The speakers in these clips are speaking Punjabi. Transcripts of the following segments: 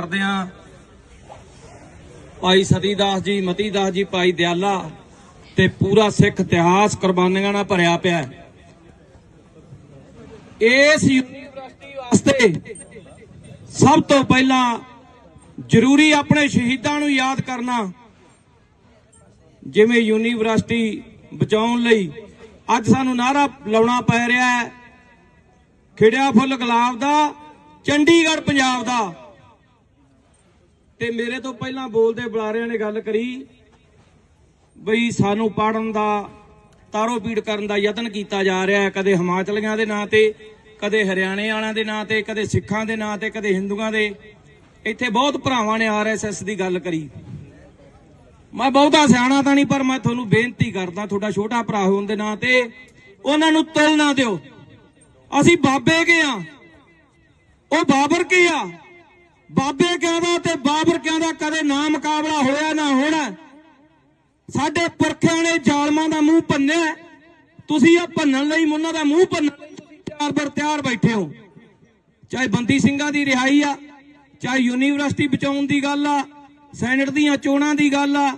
ਕਰਦੇ ਹਾਂ। ਭਾਈ ਸਤੀਦਾਸ ਜੀ ਮਤੀਦਾਸ ਜੀ, ਭਾਈ ਦਿਆਲਾ ਤੇ ਪੂਰਾ ਸਿੱਖ ਇਤਿਹਾਸ ਕੁਰਬਾਨੀਆਂ ਨਾਲ ਭਰਿਆ ਪਿਆ ਇਸ ਯੂਨੀਵਰਸਿਟੀ ਵਾਸਤੇ ਸਭ ਤੋਂ ਪਹਿਲਾਂ ਜ਼ਰੂਰੀ ਆਪਣੇ ਸ਼ਹੀਦਾਂ ਨੂੰ ਯਾਦ ਕਰਨਾ, ਜਿਵੇਂ ਯੂਨੀਵਰਸਿਟੀ ਬਚਾਉਣ ਲਈ ਅੱਜ ਸਾਨੂੰ ਨਾਰਾ ਲਾਉਣਾ ਪੈ ਰਿਹਾ ਹੈ। ਖਿੜਿਆ ਫੁੱਲ ਗੁਲਾਬ ਦਾ, ਚੰਡੀਗੜ੍ਹ ਪੰਜਾਬ ਦਾ। ਤੇ ਮੇਰੇ ਤੋਂ ਪਹਿਲਾਂ ਬੋਲਦੇ ਬੁਲਾਰਿਆਂ ਨੇ ਗੱਲ ਕਰੀ ਬਈ ਸਾਨੂੰ ਪੜਨ ਦਾ, ਤਾਰੋ ਪੀੜ ਕਰਨ ਦਾ ਯਤਨ ਕੀਤਾ ਜਾ ਰਿਹਾ ਹੈ ਕਦੇ ਹਿਮਾਚਲੀਆਂ ਦੇ ਨਾਂ ਤੇ, ਕਦੇ ਹਰਿਆਣੇ ਵਾਲਿਆਂ ਦੇ ਨਾਂ ਤੇ, ਕਦੇ ਸਿੱਖਾਂ ਦੇ ਨਾਂ ਤੇ, ਕਦੇ ਹਿੰਦੂਆਂ ਦੇ। ਇੱਥੇ ਬਹੁਤ ਭਰਾਵਾਂ ਨੇ ਆਰਐਸਐਸ ਦੀ ਗੱਲ ਕਰੀ। ਮੈਂ ਬਹੁਤਾ ਸਿਆਣਾ ਤਾਂ ਨਹੀਂ, ਪਰ ਮੈਂ ਤੁਹਾਨੂੰ ਬੇਨਤੀ ਕਰਦਾ, ਤੁਹਾਡਾ ਛੋਟਾ ਭਰਾ ਹੋਣ ਦੇ ਨਾਂ ਤੇ, ਉਹਨਾਂ ਨੂੰ ਤੁਲ ਨਾ ਦਿਓ। ਅਸੀਂ ਬਾਬੇ ਕੇ ਆ। ਉਹ ਬਾਬਰ ਕੇ ਆ। ਬਾਬੇ ਕਹਿੰਦਾ ਤੇ ਮੁਕਾਬਲਾ ਹੋਇਆ ਨਾ ਹੋਣਾ, ਸਾਡੇ ਪੁਰਖਿਆਂ ਨੇ ਜ਼ਾਲਮਾਂ ਦਾ ਮੂੰਹ ਭੰਨਿਆ ਤੁਸੀਂ ਆ ਭੰਨਣ ਲਈ ਉਹਨਾਂ ਦਾ ਮੂੰਹ ਭੰਨਣ ਲਈ ਤੁਸੀਂ ਤਿਆਰ ਬਰ ਤਿਆਰ ਬੈਠੇ ਹੋ। ਚਾਹੇ ਬੰਦੀ ਸਿੰਘਾਂ ਦੀ ਰਿਹਾਈ ਆ, ਚਾਹੇ ਯੂਨੀਵਰਸਿਟੀ ਬਚਾਉਣ ਦੀ ਗੱਲ ਆ, ਸੈਨੇਟ ਦੀਆਂ ਚੋਣਾਂ ਦੀ ਗੱਲ ਆ,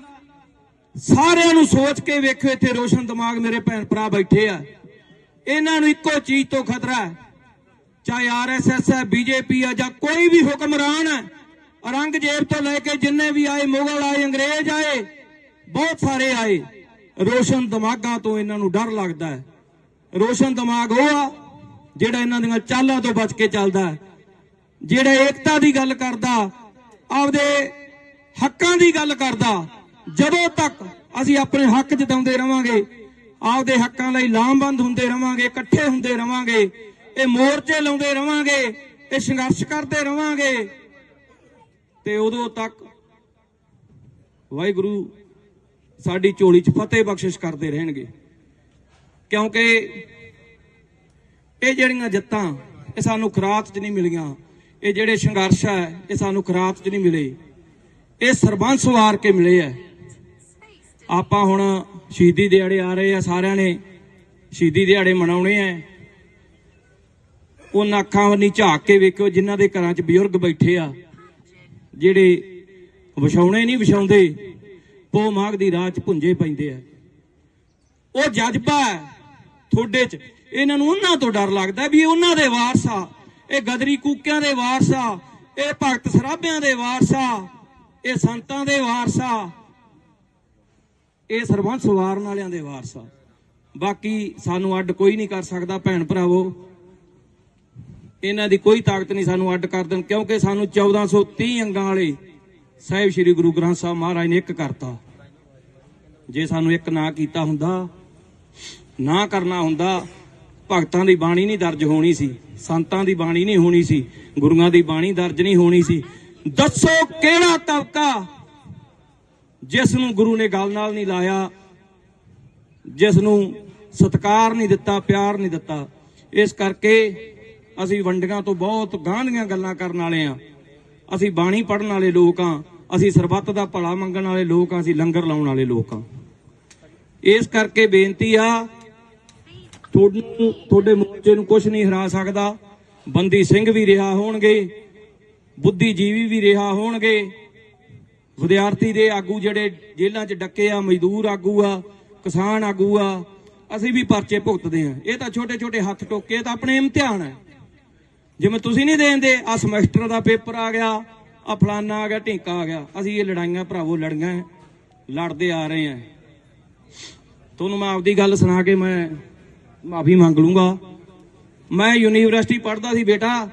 ਸਾਰਿਆਂ ਨੂੰ ਸੋਚ ਕੇ ਵੇਖੋ ਇੱਥੇ ਰੋਸ਼ਨ ਦਿਮਾਗ ਮੇਰੇ ਭੈਣ ਭਰਾ ਬੈਠੇ ਆ। ਇਹਨਾਂ ਨੂੰ ਇੱਕੋ ਚੀਜ਼ ਤੋਂ ਖਤਰਾ ਹੈ, ਚਾਹੇ ਆਰਐਸਐਸ ਹੈ ਬੀਜੇਪੀ ਹੈ ਜਾਂ ਕੋਈ ਵੀ ਹੁਕਮਰਾਨ ਹੈ ਔਰੰਗਜ਼ੇਬ ਤੋਂ ਲੈ ਕੇ ਜਿੰਨੇ ਵੀ ਆਏ, ਮੁਗਲ ਆਏ, ਅੰਗਰੇਜ਼ ਆਏ, ਬਹੁਤ ਸਾਰੇ ਆਏ। ਰੋਸ਼ਨ ਦਿਮਾਗਾਂ ਤੋਂ ਇਹਨਾਂ ਨੂੰ ਡਰ ਲੱਗਦਾ ਹੈ। ਰੋਸ਼ਨ ਦਿਮਾਗ ਉਹ ਆ ਜਿਹੜਾ ਇਹਨਾਂ ਦੀਆਂ ਚਾਲਾਂ ਤੋਂ ਬਚ ਕੇ ਚੱਲਦਾ ਹੈ। ਜਿਹੜਾ ਏਕਤਾ ਦੀ ਗੱਲ ਕਰਦਾ, ਆਪਦੇ ਹੱਕਾਂ ਦੀ ਗੱਲ ਕਰਦਾ, ਜਦੋਂ ਤੱਕ ਅਸੀਂ ਆਪਣੇ ਹੱਕ ਜਤਾਉਂਦੇ ਰਵਾਂਗੇ, ਆਪਦੇ ਹੱਕਾਂ ਲਈ ਲਾਮਬੰਦ ਹੁੰਦੇ ਰਵਾਂਗੇ, ਇਕੱਠੇ ਹੁੰਦੇ ਰਵਾਂਗੇ, ਇਹ ਮੋਰਚੇ ਲਾਉਂਦੇ ਰਵਾਂਗੇ, ਇਹ ਸੰਘਰਸ਼ ਕਰਦੇ ਰਵਾਂਗੇ ਤੇ ਉਦੋਂ ਤੱਕ ਵਾਹਿਗੁਰੂ ਸਾਡੀ ਝੋਲੀ 'ਚ ਫਤਿਹ ਬਖਸ਼ਿਸ਼ ਕਰਦੇ ਰਹਿਣਗੇ। ਕਿਉਂਕਿ ਇਹ ਜਿਹੜੀਆਂ ਜਿੱਤਾਂ, ਇਹ ਸਾਨੂੰ ਖਰਾਤ 'ਚ ਨਹੀਂ ਮਿਲੀਆਂ। ਇਹ ਜਿਹੜੇ ਸੰਘਰਸ਼ ਹੈ, ਇਹ ਸਾਨੂੰ ਖਰਾਤ 'ਚ ਨਹੀਂ ਮਿਲੇ। ਇਹ ਸਰਬੰਸ ਵਾਰ ਕੇ ਮਿਲੇ ਆ ਆਪਾਂ ਹੁਣ ਸ਼ਹੀਦੀ ਦਿਹਾੜੇ ਆ ਰਹੇ ਆ ਸਾਰਿਆਂ ਨੇ। ਸ਼ਹੀਦੀ ਦਿਹਾੜੇ ਮਨਾਉਣੇ ਆ। ਉਹਨਾਂ ਅੱਖਾਂ ਵੱਲ ਝਾਕ ਕੇ ਵੇਖੋ ਜਿਨ੍ਹਾਂ ਦੇ ਘਰਾਂ 'ਚ ਬਜ਼ੁਰਗ ਬੈਠੇ ਆ। ਜਿਹੜੇ ਵਿਛਾਉਣੇ ਨਹੀਂ ਵਿਛਾਉਂਦੇ ਪੋ ਮਾਗ ਦੀ ਰਾਹ 'ਚ ਭੁੰਜੇ ਪੈਂਦੇ ਆ। ਉਹ ਜਜ਼ਬਾ ਹੈ ਤੁਹਾਡੇ 'ਚ। ਇਹਨਾਂ ਨੂੰ ਉਹਨਾਂ ਤੋਂ ਡਰ ਲੱਗਦਾ ਵੀ ਉਹਨਾਂ ਦੇ ਵਾਰਸ ਆ। ਇਹ ਗਦਰੀ ਕੂਕਿਆਂ ਦੇ ਵਾਰਸ ਆ, ਇਹ ਭਗਤ ਸਰਾਭਿਆਂ ਦੇ ਵਾਰਸ ਆ, ਇਹ ਸੰਤਾਂ ਦੇ ਵਾਰਸ ਆ, ਇਹ ਸਰਬੰਸ ਵਾਰਨ ਵਾਲਿਆਂ ਦੇ ਵਾਰਸ ਆ। ਬਾਕੀ ਸਾਨੂੰ ਅੱਡ ਕੋਈ ਨਹੀਂ ਕਰ ਸਕਦਾ, ਭੈਣ ਭਰਾਵੋ। ਇਹਨਾਂ ਦੀ ਕੋਈ ਤਾਕਤ ਨਹੀਂ ਸਾਨੂੰ ਅੱਡ ਕਰ ਦੇਣ, ਕਿਉਂਕਿ ਸਾਨੂੰ 1430 ਅੰਗਾਂ ਵਾਲੇ ਸਾਹਿਬ ਸ੍ਰੀ ਗੁਰੂ ਗ੍ਰੰਥ ਸਾਹਿਬ ਮਹਾਰਾਜ ਨੇ ਇੱਕ ਕਰਤਾ। ਜੇ ਸਾਨੂੰ ਇੱਕ ਨਾ ਕੀਤਾ ਹੁੰਦਾ, ਨਾ ਕਰਨਾ ਹੁੰਦਾ, ਭਗਤਾਂ ਦੀ ਬਾਣੀ ਨਹੀਂ ਦਰਜ ਹੋਣੀ ਸੀ, ਸੰਤਾਂ ਦੀ ਬਾਣੀ ਨਹੀਂ ਹੋਣੀ ਸੀ, ਗੁਰੂਆਂ ਦੀ ਬਾਣੀ ਦਰਜ ਨਹੀਂ ਹੋਣੀ ਸੀ। ਦੱਸੋ ਕਿਹੜਾ ਤਬਕਾ ਜਿਸ ਨੂੰ ਗੁਰੂ ਨੇ ਗੱਲ ਨਾਲ ਨਹੀਂ ਲਾਇਆ ਜਿਸ ਨੂੰ ਸਤਕਾਰ ਨਹੀਂ ਦਿੱਤਾ, ਪਿਆਰ ਨਹੀਂ ਦਿੱਤਾ। ਇਸ ਕਰਕੇ ਅਸੀਂ ਵੰਡੀਆਂ ਤੋਂ ਬਹੁਤ ਗਾਂਹ ਦੀਆਂ ਗੱਲਾਂ ਕਰਨ ਵਾਲੇ ਆ। ਅਸੀਂ ਬਾਣੀ ਪੜਨ ਵਾਲੇ ਲੋਕ ਆ। ਅਸੀਂ ਸਰਬੱਤ ਦਾ ਭਲਾ ਮੰਗਣ ਵਾਲੇ ਲੋਕ ਆ। ਅਸੀਂ ਲੰਗਰ ਲਾਉਣ ਵਾਲੇ ਲੋਕ ਆ। ਇਸ ਕਰਕੇ ਬੇਨਤੀ ਆ ਤੁਹਾਨੂੰ ਤੁਹਾਡੇ ਮੋਰਚੇ ਨੂੰ ਕੁਝ ਨਹੀਂ ਹਰਾ ਸਕਦਾ। ਬੰਦੀ ਸਿੰਘ ਵੀ ਰਿਹਾ ਹੋਣਗੇ, ਬੁੱਧੀਜੀਵੀ ਵੀ ਰਿਹਾ ਹੋਣਗੇ। ਵਿਦਿਆਰਥੀ ਦੇ ਆਗੂ ਜਿਹੜੇ ਜੇਲ੍ਹਾਂ 'ਚ ਡੱਕੇ ਆ, ਮਜ਼ਦੂਰ ਆਗੂ ਆ, ਕਿਸਾਨ ਆਗੂ ਆ, ਅਸੀਂ ਵੀ ਪਰਚੇ ਭੁਗਤਦੇ ਆ। ਇਹ ਤਾਂ ਛੋਟੇ ਛੋਟੇ ਹੱਥ ਟੋਕੇ ਤਾਂ ਆਪਣੇ ਇਮਤਿਹਾਨ ਹੈ। ਜਿਵੇਂ ਤੁਸੀਂ ਨਹੀਂ ਦੇਂਦੇ ਆ ਸਮੈਸਟਰ ਦਾ ਪੇਪਰ ਆ ਗਿਆ ਆ ਫਲਾਨਾ ਆ ਗਿਆ, ਢੀਂਕਾ ਆ ਗਿਆ। ਅਸੀਂ ਇਹ ਲੜਾਈਆਂ ਭਰਾਵੋ, ਲੜੀਆਂ ਲੜਦੇ ਆ ਰਹੇ ਆ ਤੁਹਾਨੂੰ ਮੈਂ ਆਪਦੀ ਗੱਲ ਸੁਣਾ ਕੇ ਮੈਂ ਮਾਫੀ ਮੰਗ ਲੂੰਗਾ। ਮੈਂ ਯੂਨੀਵਰਸਿਟੀ ਪੜ੍ਹਦਾ ਸੀ ਬੇਟਾ।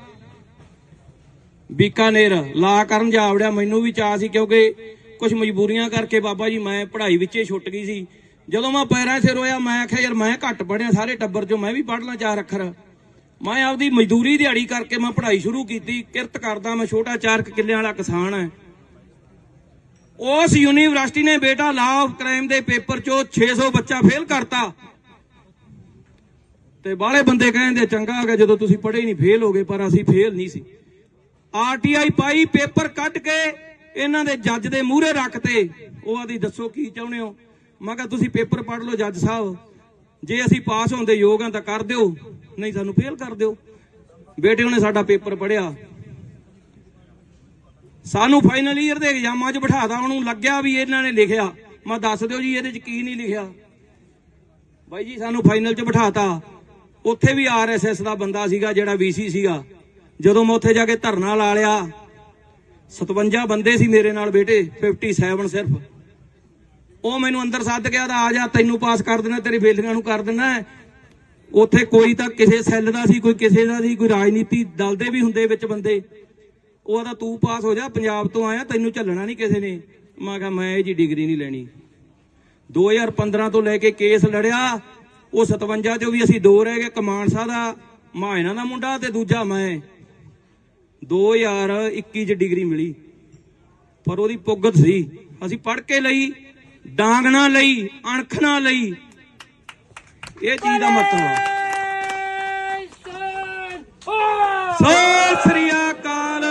ਬੀਕਾਨੇਰ, ਲਾ ਕਰਨ ਜਾਵੜਿਆ ਮੈਨੂੰ ਵੀ ਚਾਹ ਸੀ ਕਿਉਂਕਿ ਕੁਝ ਮਜਬੂਰੀਆਂ ਕਰਕੇ ਬਾਬਾ ਜੀ ਮੈਂ ਪੜ੍ਹਾਈ ਵਿੱਚੇ ਛੁੱਟ ਗਈ ਸੀ। ਜਦੋਂ ਮੈਂ ਪੈਰਾਂ ਸਿਰ ਹੋਇਆ ਮੈਂ ਆਖਿਆ, ਯਾਰ ਮੈਂ ਘੱਟ ਪੜ੍ਹਿਆ, ਸਾਰੇ ਟੱਬਰ 'ਚੋਂ ਮੈਂ ਵੀ ਪੜ੍ਹ ਲਾਂ, ਚਾਰ ਅੱਖਰ। ਮੈਂ ਆਪਦੀ ਮਜ਼ਦੂਰੀ ਦਿਹਾੜੀ ਕਰਕੇ ਮੈਂ ਪੜ੍ਹਾਈ ਸ਼ੁਰੂ ਕੀਤੀ, ਕਿਰਤ ਕਰਦਾ ਮੈਂ ਛੋਟਾ ਚਾਰ ਕੁ ਕਿੱਲਿਆਂ ਵਾਲਾ ਕਿਸਾਨ ਹਾਂ। ਉਸ ਯੂਨੀਵਰਸਿਟੀ ਨੇ ਬੇਟਾ ਲਾ ਆਫ ਕ੍ਰਾਈਮ ਦੇ ਪੇਪਰ 'ਚੋਂ 600 ਬੱਚਾ ਫੇਲ ਕਰਤਾ। ਤੇ ਬਾਹਲੇ ਬੰਦੇ ਕਹਿੰਦੇ, ਚੰਗਾ ਹੋ ਗਿਆ ਜਦੋਂ ਤੁਸੀਂ ਪੜ੍ਹੇ ਨਹੀਂ ਫੇਲ ਹੋ ਗਏ, ਪਰ ਅਸੀਂ ਫੇਲ ਨਹੀਂ ਸੀ। ਆਰਟੀਆਈ ਪਾਈ ਪੇਪਰ ਕੱਢ ਕੇ ਇਹਨਾਂ ਦੇ ਜੱਜ ਦੇ ਮੂਹਰੇ ਰੱਖਤੇ। ਉਹ ਆਦੀ, ਦੱਸੋ ਕੀ ਚਾਹੁੰਦੇ ਹੋ? ਮੈਂ ਕਿਹਾ, ਤੁਸੀਂ ਪੇਪਰ ਪੜ੍ਹ ਲਓ, ਜੱਜ ਸਾਹਿਬ। ਜੇ ਅਸੀਂ ਪਾਸ ਹੋਣ ਦੇ ਯੋਗ ਹਾਂ ਤਾਂ ਕਰ ਦਿਓ, ਨਹੀਂ ਸਾਨੂੰ ਫੇਲ ਕਰ ਦਿਓ। ਬੇਟੇ ਉਹਨੇ ਸਾਡਾ ਪੇਪਰ ਪੜਿਆ ਸਾਨੂੰ ਫਾਈਨਲ ਈਅਰ ਦੇ ਐਗਜ਼ਾਮਾਂ 'ਚ ਬਿਠਾਤਾ, ਉਹਨੂੰ ਲੱਗਿਆ ਵੀ ਇਹਨਾਂ ਨੇ ਲਿਖਿਆ। ਮੈਂ ਦੱਸ ਦਿਓ ਜੀ, ਇਹਦੇ 'ਚ ਕੀ ਨਹੀਂ ਲਿਖਿਆ। ਬਾਈ ਜੀ, ਸਾਨੂੰ ਫਾਈਨਲ 'ਚ ਬਿਠਾਤਾ। ਉੱਥੇ ਵੀ ਆਰਐਸਐਸ ਦਾ ਬੰਦਾ ਸੀਗਾ, ਜਿਹੜਾ ਵੀਸੀ ਸੀਗਾ। ਜਦੋਂ ਮੈਂ ਉੱਥੇ ਜਾ ਕੇ ਧਰਨਾ ਲਾ ਲਿਆ 57 ਬੰਦੇ ਸੀ ਮੇਰੇ ਨਾਲ ਬੇਟੇ 57 ਸਿਰਫ। ਉਹ ਮੈਨੂੰ ਅੰਦਰ ਸੱਦ ਗਿਆ ਤਾਂ ਆ ਜਾ, ਤੈਨੂੰ ਪਾਸ ਕਰ ਦੇਣਾ ਤੇਰੀ ਬੇਲੀਆਂ ਨੂੰ ਕਰ ਦੇਣਾ ਉੱਥੇ ਕੋਈ ਤਾਂ ਕਿਸੇ ਸੈੱਲ ਦਾ ਸੀ, ਕੋਈ ਕਿਸੇ ਦਾ ਸੀ, ਕੋਈ ਰਾਜਨੀਤੀ ਦਲ ਦੇ ਵੀ ਹੁੰਦੇ ਵਿੱਚ ਬੰਦੇ। ਉਹ ਆਦਾ ਤੂੰ ਪਾਸ ਹੋ ਜਾ, ਪੰਜਾਬ ਤੋਂ ਆਇਆ, ਤੈਨੂੰ ਝੱਲਣਾ ਨਹੀਂ ਕਿਸੇ ਨੇ। ਮੈਂ ਕਿਹਾ, ਮੈਂ ਇਹ ਜੀ ਡਿਗਰੀ ਨਹੀਂ ਲੈਣੀ। 2015 ਤੋਂ ਲੈ ਕੇ ਕੇਸ ਲੜਿਆ, ਉਹ 57 ਚੋਂ ਵੀ ਅਸੀਂ ਦੋ ਰਹਿ ਗਏ ਕਮਾਨਸਾ ਦਾ, ਮਾਂ ਦਾ ਮੁੰਡਾ ਤੇ ਦੂਜਾ ਮੈਂ। 2021 ਚ ਡਿਗਰੀ ਮਿਲੀ। ਪਰ ਉਹਦੀ ਪੁੱਗਤ ਸੀ। ਅਸੀਂ ਪੜ੍ਹ ਕੇ ਲਈ ਡਾਂਗਣਾ ਲਈ ਅਣਖ ਲਈ। ਇਹ ਚੀਜ਼ ਦਾ ਮਤਲਬ ਆ ਸਤਿ ਸ੍ਰੀ ਅਕਾਲ।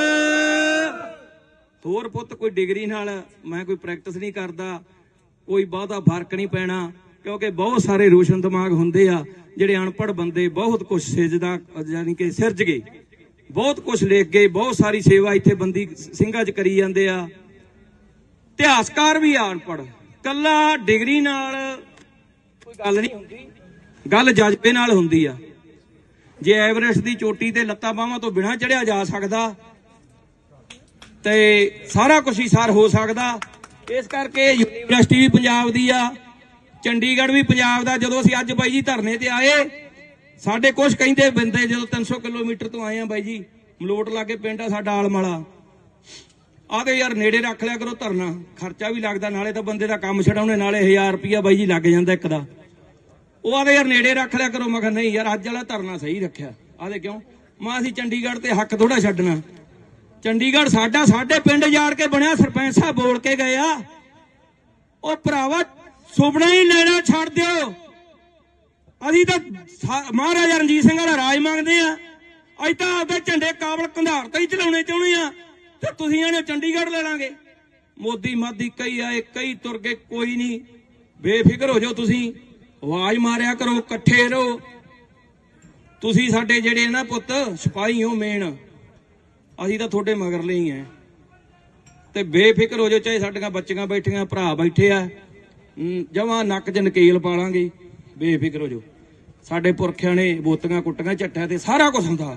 ਹੋਰ ਪੁੱਤ ਕੋਈ ਡਿਗਰੀ ਨਾਲ ਮੈਂ ਕੋਈ ਪ੍ਰੈਕਟਿਸ ਨਹੀਂ ਕਰਦਾ, ਕੋਈ ਬਹੁਤਾ ਫ਼ਰਕ ਨਹੀਂ ਪੈਣਾ, ਕਿਉਂਕਿ ਬਹੁਤ ਸਾਰੇ ਰੋਸ਼ਨ ਦਿਮਾਗ ਹੁੰਦੇ ਆ, ਜਿਹੜੇ ਅਨਪੜ੍ਹ ਬੰਦੇ ਬਹੁਤ ਕੁਝ ਸਿਰਜਦਾ, ਯਾਨੀ ਕਿ ਸਿਰਜ ਗਏ। ਬਹੁਤ ਕੁਝ ਲਿਖ ਗਏ, ਬਹੁਤ ਸਾਰੀ ਸੇਵਾ ਇੱਥੇ ਬੰਦੀ, ਸਿੰਘਾਂ 'ਚ ਕਰੀ ਜਾਂਦੇ ਆ। ਇਤਿਹਾਸਕਾਰ ਵੀ ਆ ਅਨਪੜ੍ਹ। ਕੱਲਾ ਡਿਗਰੀ ਨਾਲ ਕੋਈ ਗੱਲ ਨਹੀਂ ਹੁੰਦੀ। ਗੱਲ ਜਜ਼ਬੇ ਨਾਲ ਹੁੰਦੀ ਆ। ਜੇ ਐਵਰੈਸਟ ਦੀ ਚੋਟੀ ਤੇ ਲੱਤਾਂ ਬਾਹਾਂ ਤੋਂ ਬਿਨਾਂ ਚੜਿਆ ਜਾ ਸਕਦਾ ਤੇ ਸਾਰਾ ਕੁਝ ਹੀ ਸਾਰ ਹੋ ਸਕਦਾ, ਇਸ ਕਰਕੇ ਯੂਨੀਵਰਸਿਟੀ ਵੀ ਪੰਜਾਬ ਦੀ ਆ, ਚੰਡੀਗੜ੍ਹ ਵੀ ਪੰਜਾਬ ਦਾ। ਜਦੋਂ ਅਸੀਂ ਅੱਜ ਬਾਈ ਜੀ ਧਰਨੇ ਤੇ ਆਏ, ਸਾਡੇ ਕੁਝ ਕਹਿੰਦੇ ਬੰਦੇ ਜਦੋਂ 300 ਕਿਲੋਮੀਟਰ ਤੋਂ ਆਏ ਆ ਬਾਈ ਜੀ, ਮਲੋਟ ਲਾਗੇ ਪਿੰਡ ਆ ਸਾਡਾ ਆਲਮਾਲਾ ਆਹ ਤੇ ਯਾਰ ਨੇੜੇ ਰੱਖ ਲਿਆ ਕਰੋ ਧਰਨਾ। ਖਰਚਾ ਵੀ ਲੱਗਦਾ, ਨਾਲੇ ਤਾਂ ਬੰਦੇ ਦਾ ਕੰਮ ਛਡਾਉਣੇ, ਨਾਲੇ 1000 ਰੁਪਿਆ ਬਾਈ ਜੀ ਲੱਗ ਜਾਂਦਾ ਇੱਕ ਦਾ। ਉਹ ਆਦੇ ਯਾਰ ਨੇੜੇ ਰੱਖ ਲਿਆ ਕਰੋ, ਮੈਂ ਕਿਹਾ ਨਹੀਂ ਯਾਰ, ਅੱਜ ਵਾਲਾ ਧਰਨਾ ਸਹੀ ਰੱਖਿਆ। ਆਦੇ ਕਿਉਂ? ਮੈਂ ਅਸੀਂ ਚੰਡੀਗੜ੍ਹ ਤੇ ਹੱਕ ਥੋੜਾ ਛੱਡਣਾ। ਚੰਡੀਗੜ੍ਹ ਸਾਡਾ ਸਾਡੇ ਪਿੰਡ ਜਾੜ ਕੇ ਬਣਿਆ, ਸਰਪੰਚ ਸਾਹਿਬ ਬੋਲ ਕੇ ਗਏ ਆ। ਉਹ ਭਰਾਵਾ, ਸੁਪਨਾ ਹੀ ਲੈਣਾ, ਛੱਡ ਦਿਓ। ਅਸੀਂ ਤਾਂ ਮਹਾਰਾਜਾ ਰਣਜੀਤ ਸਿੰਘ ਵਾਲਾ ਰਾਜ ਮੰਗਦੇ ਆ। ਅਸੀਂ ਤਾਂ ਆਪਦੇ ਝੰਡੇ ਕਾਬਲ ਕੰਧਾਰ ਤੇ ਹੀ ਚਲਾਉਣੇ ਚਾਹੁੰਦੇ ਆ। ਤੇ ਤੁਸੀਂ ਇਹਨੇ ਚੰਡੀਗੜ੍ਹ ਲੈ ਲਾਂਗੇ। ਮੋਦੀ ਮਾਦੀ ਕਈ ਆਏ ਕਈ ਤੁਰ ਗਏ, ਕੋਈ ਨਹੀਂ। ਬੇਫਿਕਰ ਹੋ ਜਾਓ ਤੁਸੀਂ। ਆਵਾਜ਼ ਮਾਰਿਆ ਕਰੋ, ਇਕੱਠੇ ਰਹੋ। ਤੁਸੀਂ ਸਾਡੇ ਜਿਹੜੇ ਨਾ ਪੁੱਤ, ਸਿਪਾਹੀ ਹੋ ਮੇਨ ਅਸੀਂ ਤਾਂ ਤੁਹਾਡੇ ਮਗਰ ਲਈ ਆ ਤੇ ਬੇਫਿਕਰ ਹੋ ਜਾਓ, ਚਾਹੇ ਸਾਡੀਆਂ ਬੱਚੀਆਂ ਬੈਠੀਆਂ, ਭਰਾ ਬੈਠੇ ਆ। ਜਮਾ ਨੱਕ 'ਚ ਨਕੇਲ ਪਾ ਲਾਂਗੇ। ਬੇਫਿਕਰ ਹੋ ਜਾਓ। ਸਾਡੇ ਪੁਰਖਿਆਂ ਨੇ ਬੋਤੀਆਂ ਕੁੱਟੀਆਂ, ਝੱਟਿਆਂ ਤੇ ਸਾਰਾ ਕੁਝ ਹੁੰਦਾ।